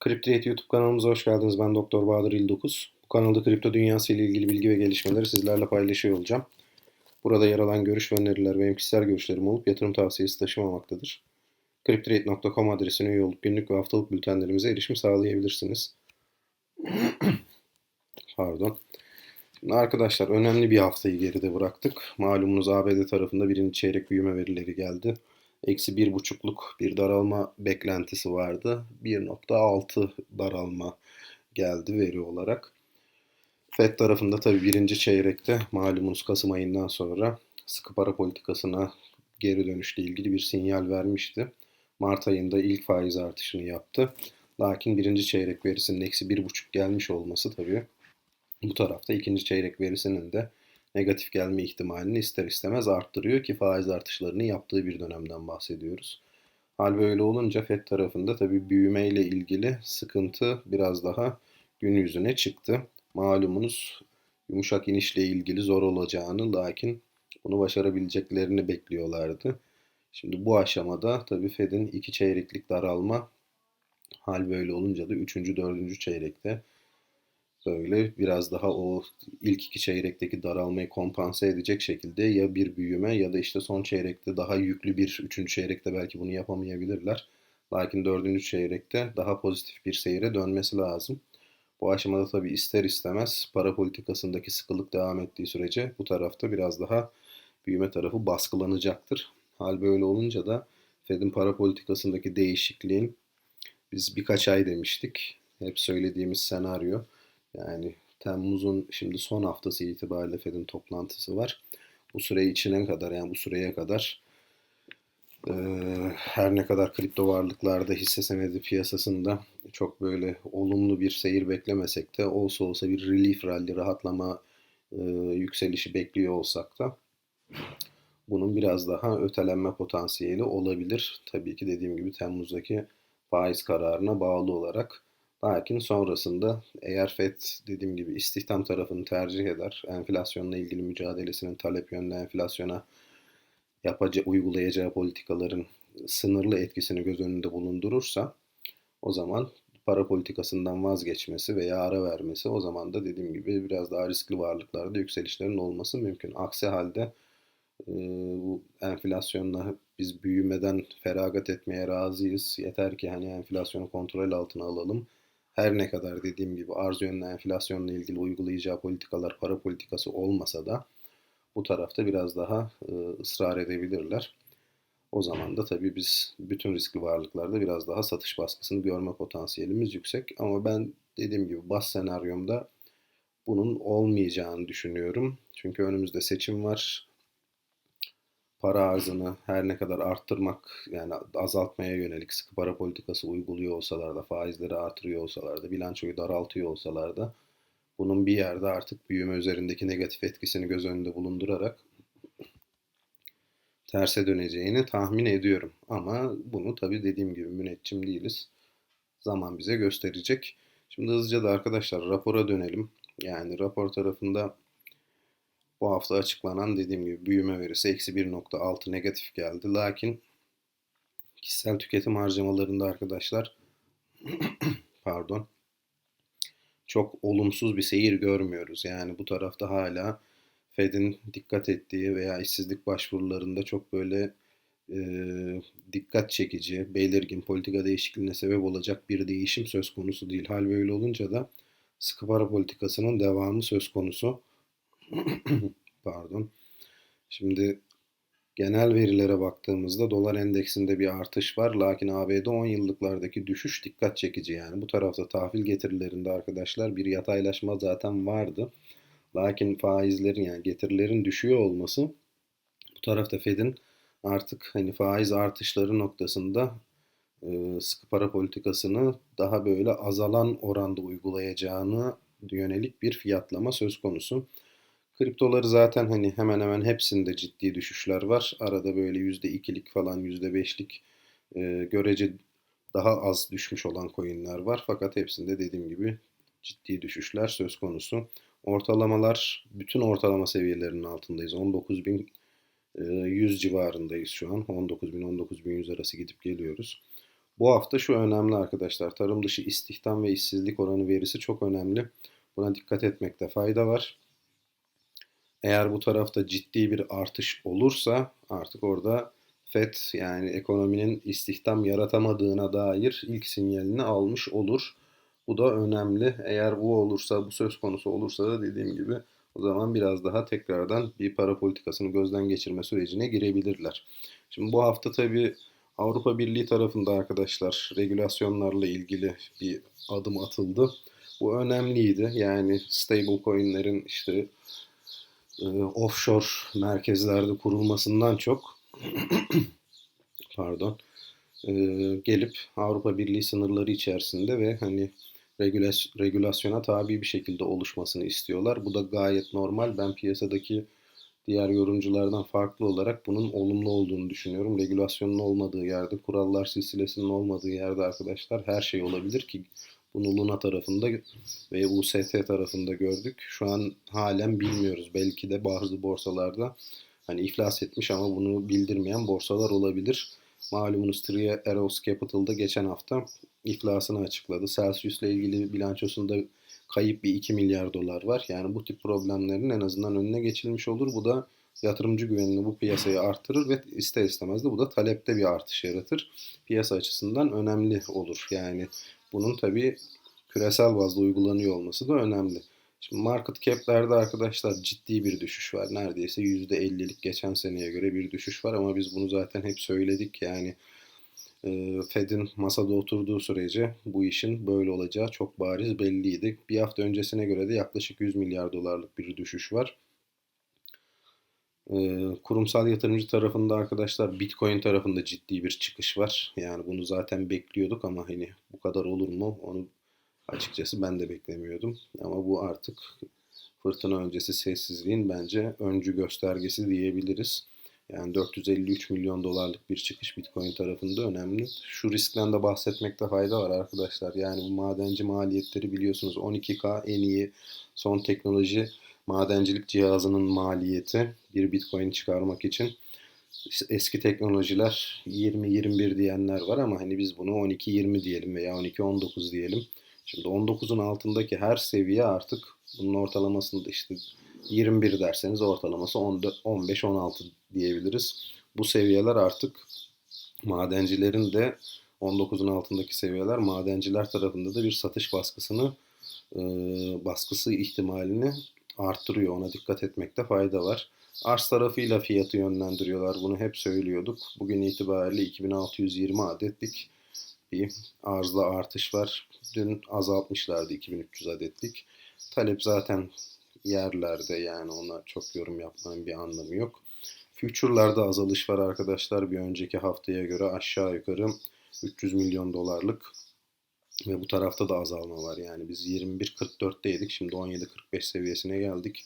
Kriptrade YouTube kanalımıza hoş geldiniz. Ben Doktor Bahadır İldokuz. Bu kanalda kripto dünyası ile ilgili bilgi ve gelişmeleri sizlerle paylaşıyor olacağım. Burada yer alan görüş ve öneriler benim kişisel görüşlerim olup yatırım tavsiyesi taşımamaktadır. Cryptrade.com adresine üye olup günlük ve haftalık bültenlerimize erişim sağlayabilirsiniz. Pardon. Arkadaşlar önemli bir haftayı geride bıraktık. Malumunuz ABD tarafında birinci çeyrek büyüme verileri geldi. Eksi bir buçukluk bir daralma beklentisi vardı. 1.6 daralma geldi veri olarak. FED tarafında tabii birinci çeyrekte malumunuz Kasım ayından sonra sıkı para politikasına geri dönüşle ilgili bir sinyal vermişti. Mart ayında ilk faiz artışını yaptı. Lakin birinci çeyrek verisinin eksi bir buçuk gelmiş olması tabii bu tarafta ikinci çeyrek verisinin de negatif gelme ihtimalini ister istemez arttırıyor ki faiz artışlarını yaptığı bir dönemden bahsediyoruz. Hal böyle olunca FED tarafında tabii büyüme ile ilgili sıkıntı biraz daha gün yüzüne çıktı. Malumunuz yumuşak inişle ilgili zor olacağını lakin bunu başarabileceklerini bekliyorlardı. Şimdi bu aşamada tabii Fed'in iki çeyreklik daralma hal böyle olunca da üçüncü, dördüncü çeyrekte böyle biraz daha o ilk iki çeyrekteki daralmayı kompanse edecek şekilde ya bir büyüme ya da işte son çeyrekte daha yüklü bir üçüncü çeyrekte belki bunu yapamayabilirler. Lakin dördüncü çeyrekte daha pozitif bir seyre dönmesi lazım. Bu aşamada tabii ister istemez para politikasındaki sıkılık devam ettiği sürece bu tarafta biraz daha büyüme tarafı baskılanacaktır. Hal böyle olunca da Fed'in para politikasındaki değişikliğin biz birkaç ay demiştik. Hep söylediğimiz senaryo yani Temmuz'un şimdi son haftası itibariyle Fed'in toplantısı var. Bu süre içine kadar yani bu süreye kadar e, her ne kadar kripto varlıklarda hisse senedi piyasasında çok böyle olumlu bir seyir beklemesek de olsa olsa bir relief rally rahatlama e, yükselişi bekliyor olsak da bunun biraz daha ötelenme potansiyeli olabilir. Tabii ki dediğim gibi Temmuz'daki faiz kararına bağlı olarak Lakin sonrasında eğer FED dediğim gibi istihdam tarafını tercih eder, enflasyonla ilgili mücadelesinin talep yönlü enflasyona yapacağı, uygulayacağı politikaların sınırlı etkisini göz önünde bulundurursa o zaman para politikasından vazgeçmesi veya ara vermesi o zaman da dediğim gibi biraz daha riskli varlıklarda yükselişlerin olması mümkün. Aksi halde e, bu enflasyonla biz büyümeden feragat etmeye razıyız. Yeter ki hani enflasyonu kontrol altına alalım her ne kadar dediğim gibi arz yönlü enflasyonla ilgili uygulayacağı politikalar para politikası olmasa da bu tarafta biraz daha e, ısrar edebilirler. O zaman da tabii biz bütün riskli varlıklarda biraz daha satış baskısını görme potansiyelimiz yüksek. Ama ben dediğim gibi bas senaryomda bunun olmayacağını düşünüyorum. Çünkü önümüzde seçim var para arzını her ne kadar arttırmak yani azaltmaya yönelik sıkı para politikası uyguluyor olsalar da faizleri artırıyor olsalar da bilançoyu daraltıyor olsalar da bunun bir yerde artık büyüme üzerindeki negatif etkisini göz önünde bulundurarak terse döneceğini tahmin ediyorum. Ama bunu tabi dediğim gibi müneccim değiliz. Zaman bize gösterecek. Şimdi hızlıca da arkadaşlar rapora dönelim. Yani rapor tarafında bu hafta açıklanan dediğim gibi büyüme verisi eksi 1.6 negatif geldi. Lakin kişisel tüketim harcamalarında arkadaşlar pardon çok olumsuz bir seyir görmüyoruz. Yani bu tarafta hala Fed'in dikkat ettiği veya işsizlik başvurularında çok böyle e, dikkat çekici, belirgin politika değişikliğine sebep olacak bir değişim söz konusu değil. Hal böyle olunca da sıkı para politikasının devamı söz konusu. Pardon. Şimdi genel verilere baktığımızda dolar endeksinde bir artış var. Lakin ABD 10 yıllıklardaki düşüş dikkat çekici yani. Bu tarafta tahvil getirilerinde arkadaşlar bir yataylaşma zaten vardı. Lakin faizlerin yani getirilerin düşüyor olması bu tarafta Fed'in artık hani faiz artışları noktasında e, sıkı para politikasını daha böyle azalan oranda uygulayacağını yönelik bir fiyatlama söz konusu. Kriptoları zaten hani hemen hemen hepsinde ciddi düşüşler var. Arada böyle %2'lik falan %5'lik e, görece daha az düşmüş olan coinler var. Fakat hepsinde dediğim gibi ciddi düşüşler söz konusu. Ortalamalar bütün ortalama seviyelerinin altındayız. 19.100 e, civarındayız şu an. 19.000 19.100 arası gidip geliyoruz. Bu hafta şu önemli arkadaşlar. Tarım dışı istihdam ve işsizlik oranı verisi çok önemli. Buna dikkat etmekte fayda var. Eğer bu tarafta ciddi bir artış olursa artık orada FED yani ekonominin istihdam yaratamadığına dair ilk sinyalini almış olur. Bu da önemli. Eğer bu olursa, bu söz konusu olursa da dediğim gibi o zaman biraz daha tekrardan bir para politikasını gözden geçirme sürecine girebilirler. Şimdi bu hafta tabii Avrupa Birliği tarafında arkadaşlar regülasyonlarla ilgili bir adım atıldı. Bu önemliydi. Yani stable coinlerin işte e, offshore merkezlerde kurulmasından çok pardon e, gelip Avrupa Birliği sınırları içerisinde ve hani regülasyona tabi bir şekilde oluşmasını istiyorlar. Bu da gayet normal. Ben piyasadaki diğer yorumculardan farklı olarak bunun olumlu olduğunu düşünüyorum. Regülasyonun olmadığı yerde, kurallar silsilesinin olmadığı yerde arkadaşlar her şey olabilir ki bunu Luna tarafında ve UST tarafında gördük. Şu an halen bilmiyoruz. Belki de bazı borsalarda hani iflas etmiş ama bunu bildirmeyen borsalar olabilir. Malumunuz Three Arrows Capital'da geçen hafta iflasını açıkladı. Celsius ile ilgili bilançosunda kayıp bir 2 milyar dolar var. Yani bu tip problemlerin en azından önüne geçilmiş olur. Bu da yatırımcı güvenini bu piyasayı artırır ve ister istemez de bu da talepte bir artış yaratır. Piyasa açısından önemli olur. Yani bunun tabii küresel bazda uygulanıyor olması da önemli. Şimdi market cap'lerde arkadaşlar ciddi bir düşüş var. Neredeyse %50'lik geçen seneye göre bir düşüş var ama biz bunu zaten hep söyledik. Yani e, Fed'in masada oturduğu sürece bu işin böyle olacağı çok bariz belliydi. Bir hafta öncesine göre de yaklaşık 100 milyar dolarlık bir düşüş var. Kurumsal yatırımcı tarafında arkadaşlar Bitcoin tarafında ciddi bir çıkış var. Yani bunu zaten bekliyorduk ama hani bu kadar olur mu onu açıkçası ben de beklemiyordum. Ama bu artık fırtına öncesi sessizliğin bence öncü göstergesi diyebiliriz. Yani 453 milyon dolarlık bir çıkış Bitcoin tarafında önemli. Şu riskten de bahsetmekte fayda var arkadaşlar. Yani bu madenci maliyetleri biliyorsunuz 12K en iyi son teknoloji madencilik cihazının maliyeti bir Bitcoin çıkarmak için. Eski teknolojiler 20-21 diyenler var ama hani biz bunu 12-20 diyelim veya 12-19 diyelim. Şimdi 19'un altındaki her seviye artık bunun ortalamasında işte 21 derseniz ortalaması 15-16 diyebiliriz. Bu seviyeler artık madencilerin de 19'un altındaki seviyeler madenciler tarafında da bir satış baskısını baskısı ihtimalini arttırıyor. Ona dikkat etmekte fayda var. Arz tarafıyla fiyatı yönlendiriyorlar. Bunu hep söylüyorduk. Bugün itibariyle 2620 adetlik bir arzla artış var. Dün azaltmışlardı 2300 adetlik. Talep zaten yerlerde yani ona çok yorum yapmanın bir anlamı yok. Future'larda azalış var arkadaşlar. Bir önceki haftaya göre aşağı yukarı 300 milyon dolarlık ve bu tarafta da azalma var. Yani biz 21.44'teydik. Şimdi 17.45 seviyesine geldik.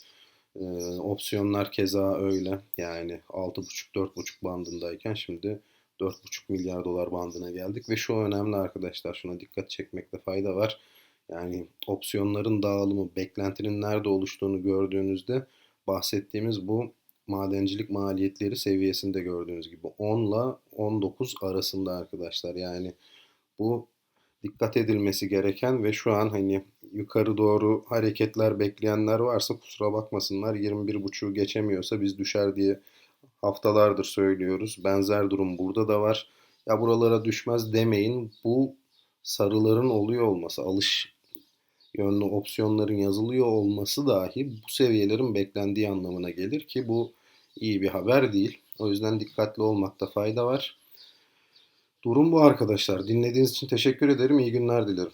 Ee, opsiyonlar keza öyle. Yani 6.5-4.5 bandındayken şimdi 4,5 milyar dolar bandına geldik ve şu önemli arkadaşlar şuna dikkat çekmekte fayda var. Yani opsiyonların dağılımı, beklentinin nerede oluştuğunu gördüğünüzde bahsettiğimiz bu madencilik maliyetleri seviyesinde gördüğünüz gibi 10 ile 19 arasında arkadaşlar. Yani bu dikkat edilmesi gereken ve şu an hani yukarı doğru hareketler bekleyenler varsa kusura bakmasınlar 21.5'u geçemiyorsa biz düşer diye haftalardır söylüyoruz. Benzer durum burada da var. Ya buralara düşmez demeyin. Bu sarıların oluyor olması, alış yönlü opsiyonların yazılıyor olması dahi bu seviyelerin beklendiği anlamına gelir ki bu iyi bir haber değil. O yüzden dikkatli olmakta fayda var. Durum bu arkadaşlar. Dinlediğiniz için teşekkür ederim. İyi günler dilerim.